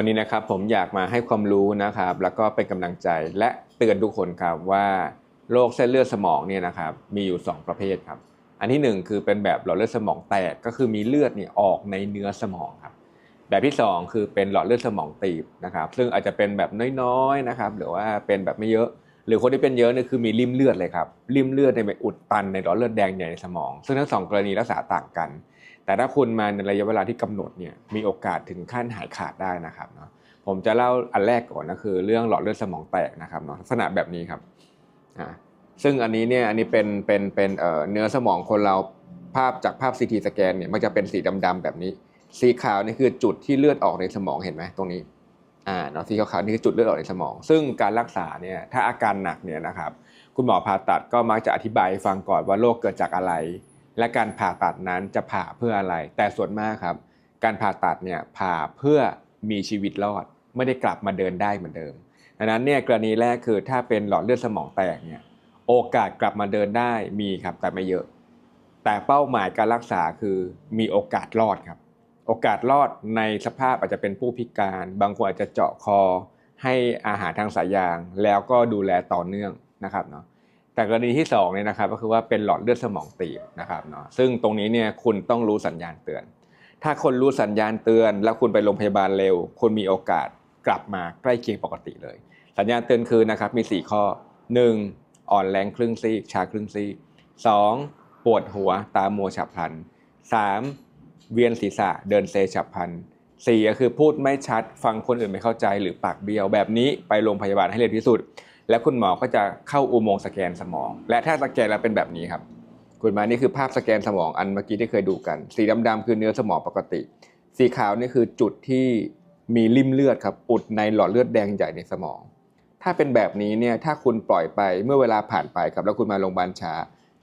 วันนี้นะครับผมอยากมาให้ความรู้นะครับ แล้วก็เป็นกำลังใจและเตือนทุกคนครับว่าโรคเส้นเลือดสมองเนี่ยนะครับมีอยู่ 2 ประเภทครับ อันที่ 1 คือเป็นแบบหลอดเลือดสมองแตกก็คือมีเลือดเนี่ยออกในเนื้อสมองครับ แบบที่ 2 คือเป็นหลอดเลือดสมองตีบนะครับ ซึ่งอาจจะเป็นแบบน้อยๆนะครับ หรือว่าเป็นแบบไม่เยอะ หรือคนที่เป็นเยอะเนี่ยคือมีริมเลือดเลยครับริมเลือดในไปอุดตันในหลอดเลือดแดงใหญ่ในสมอง ซึ่งทั้งสองกรณีรักษาต่างกัน แต่ถ้าคุณมาในระยะเวลาที่กำหนดเนี่ยมีโอกาสถึงขั้นหายขาดได้นะครับเนาะผมจะเล่าอันแรกก่อนนะคือ เรื่องหลอดเลือดสมองแตกนะครับเนาะลักษณะแบบนี้ครับอ่าซึ่งอันนี้เนี่ยอันนี้เป็นเป็นเป็นเอ่อเนื้อสมองคนเราภาพจากภาพซีทีสแกนเนี่ยมันจะเป็นสีดำๆแบบนี้ สีขาวนี่คือจุดที่เลือดออกในสมองเห็นไหมตรงนี้ อ่าเนาะสีขาวๆนี่คือจุดเลือดออกในสมอง ซึ่งการรักษาเนี่ยถ้าอาการหนักเนี่ยนะครับคุณหมอผ่าตัดก็มักจะอธิบายฟังก่อนว่าโรคเกิดจากอะไร และการผ่าตัดนั้นจะผ่าเพื่ออะไร แต่ส่วนมากครับ การผ่าตัดเนี่ยผ่าเพื่อมีชีวิตรอด ไม่ได้กลับมาเดินได้เหมือนเดิมดังนั้นเนี่ยกรณีแรกคือถ้าเป็นหลอดเลือดสมองแตกเนี่ยโอกาสกลับมาเดินได้มีครับแต่ไม่เยอะ แต่เป้าหมายการรักษาคือมีโอกาสรอดครับ โอกาสรอดในสภาพอาจจะเป็นผู้พิการ บางคนอาจจะเจาะคอ ให้อาหารทางสายยาง แล้วก็ดูแลต่อเนื่องนะครับเนาะแต่กรณีที่สองเนี่ยนะครับก็คือว่าเป็นหลอดเลือดสมองตีบนะครับเนาะซึ่งตรงนี้เนี่ยคุณต้องรู้สัญญาณเตือน ถ้าคนรู้สัญญาณเตือน แล้วคุณไปโรงพยาบาลเร็ว คุณมีโอกาสกลับมาใกล้เคียงปกติเลย สัญญาณเตือนคือนะครับมี 4 ข้อ 1. อ่อนแรงครึ่งซีกชาครึ่งซีก 2. ปวดหัวตามัวฉับพลัน 3. เวียนศีรษะเดินเซฉับพลันสี่ก็คือพูดไม่ชัดฟังคนอื่นไม่เข้าใจหรือปากเบี้ยวแบบนี้ไปโรงพยาบาลให้เร็วที่สุด และคุณหมอก็จะเข้าอุโมงค์สแกนสมอง และถ้าสแกนแล้วเป็นแบบนี้ครับ คุณมานี่คือภาพสแกนสมองอันเมื่อกี้ที่เคยดูกัน สีดำๆคือเนื้อสมองปกติ สีขาวนี่คือจุดที่มีริ่มเลือดครับอุดในหลอดเลือดแดงใหญ่ในสมอง ถ้าเป็นแบบนี้เนี่ยถ้าคุณปล่อยไปเมื่อเวลาผ่านไปครับแล้วคุณมาโรงพยาบาลช้า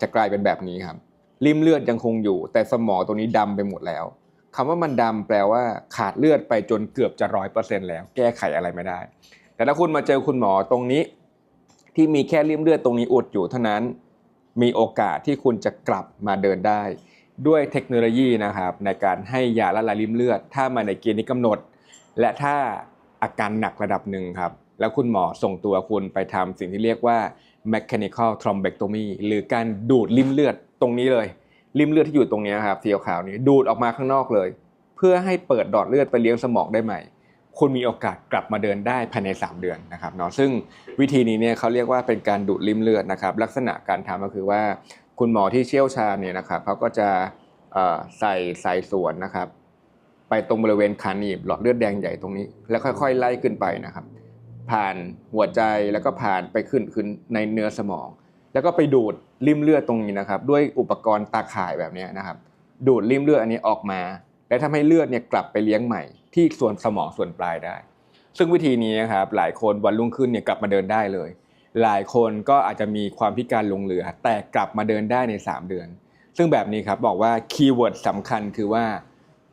จะกลายเป็นแบบนี้ครับ ริมเลือดยังคงอยู่ แต่สมองตรงนี้ดำไปหมดแล้วคำว่ามันดำแปลว่าขาดเลือดไปจนเกือบจะร้อยเปอร์เซ็นต์แล้ว แก้ไขอะไรไม่ได้ แต่ถ้าคุณมาเจอคุณหมอตรงนี้ ที่มีแค่ริมเลือดตรงนี้อุดอยู่เท่านั้น มีโอกาสที่คุณจะกลับมาเดินได้ ด้วยเทคโนโลยีนะครับ ในการให้ยาละลายริมเลือด ถ้ามาในเกณฑ์ที่กำหนด และถ้าอาการหนักระดับหนึ่งครับแล้วคุณหมอส่งตัวคุณไปทำสิ่งที่เรียกว่า mechanical thrombectomy หรือการดูดริมเลือด ตรงนี้เลยริมเลือดที่อยู่ตรงนี้ครับสีขาวนี้ดูดออกมาข้างนอกเลย เพื่อให้เปิดดอดเลือดไปเลี้ยงสมองได้ใหม่ คุณมีโอกาสกลับมาเดินได้ภายใน 3 เดือนนะครับเนาะซึ่งวิธีนี้เนี่ยเขาเรียกว่าเป็นการดูดริมเลือดนะครับ ลักษณะการทำก็คือว่า คุณหมอที่เชี่ยวชาญเนี่ยนะครับเขาก็จะเอ่ใส่สายสวนนะครับ ไปตรงบริเวณขาหนีบหลอดเลือดแดงใหญ่ตรงนี้ แล้วค่อยๆ ไล่ขึ้นไปนะครับ ผ่านหัวใจแล้วก็ผ่านไปขึ้นขึ้นในเนื้อสมอง แล้วก็ไปดูดริมเลือดตรงนี้นะครับ ด้วยอุปกรณ์ตาข่ายแบบนี้นะครับ ดูดริมเลือดอันนี้ออกมา และทำให้เลือดเนี่ยกลับไปเลี้ยงใหม่ ที่ส่วนสมองส่วนปลายได้ ซึ่งวิธีนี้นะครับหลายคนวันรุ่งขึ้นเนี่ยกลับมาเดินได้เลย หลายคนก็อาจจะมีความพิการลงเหลือ แต่กลับมาเดินได้ใน 3 เดือน ซึ่งแบบนี้ครับบอกว่าคีย์เวิร์ดสำคัญคือว่า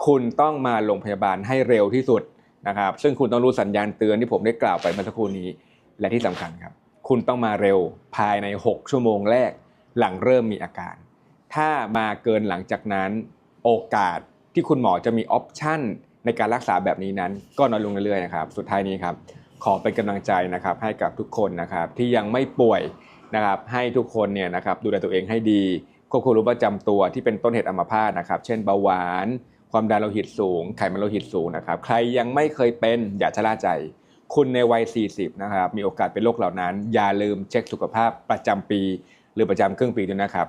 คุณต้องมาโรงพยาบาลให้เร็วที่สุดนะครับ ซึ่งคุณต้องรู้สัญญาณเตือนที่ผมได้กล่าวไปเมื่อสักครู่นี้ และที่สำคัญครับ คุณต้องมาเร็วภายใน 6 ชั่วโมงแรกหลังเริ่มมีอาการ ถ้ามาเกินหลังจากนั้น โอกาสที่คุณหมอจะมีออปชันในการรักษาแบบนี้นั้นก็น้อยลงเรื่อยๆนะครับ สุดท้ายนี้ครับ ขอเป็นกำลังใจนะครับให้กับทุกคนนะครับที่ยังไม่ป่วยนะครับให้ทุกคนเนี่ยนะครับดูแลตัวเองให้ดีควบคุมโรคประจำตัวที่เป็นต้นเหตุอัมพาตนะครับ เช่นเบาหวาน ความดันโลหิตสูง ไขมันโลหิตสูงนะครับ ใครยังไม่เคยเป็นอย่าชะล่าใจ คุณในวัย 40 นะครับ มีโอกาสเป็นโรคเหล่านั้น อย่าลืมเช็คสุขภาพประจำปี หรือประจำครึ่งปีด้วยนะครับ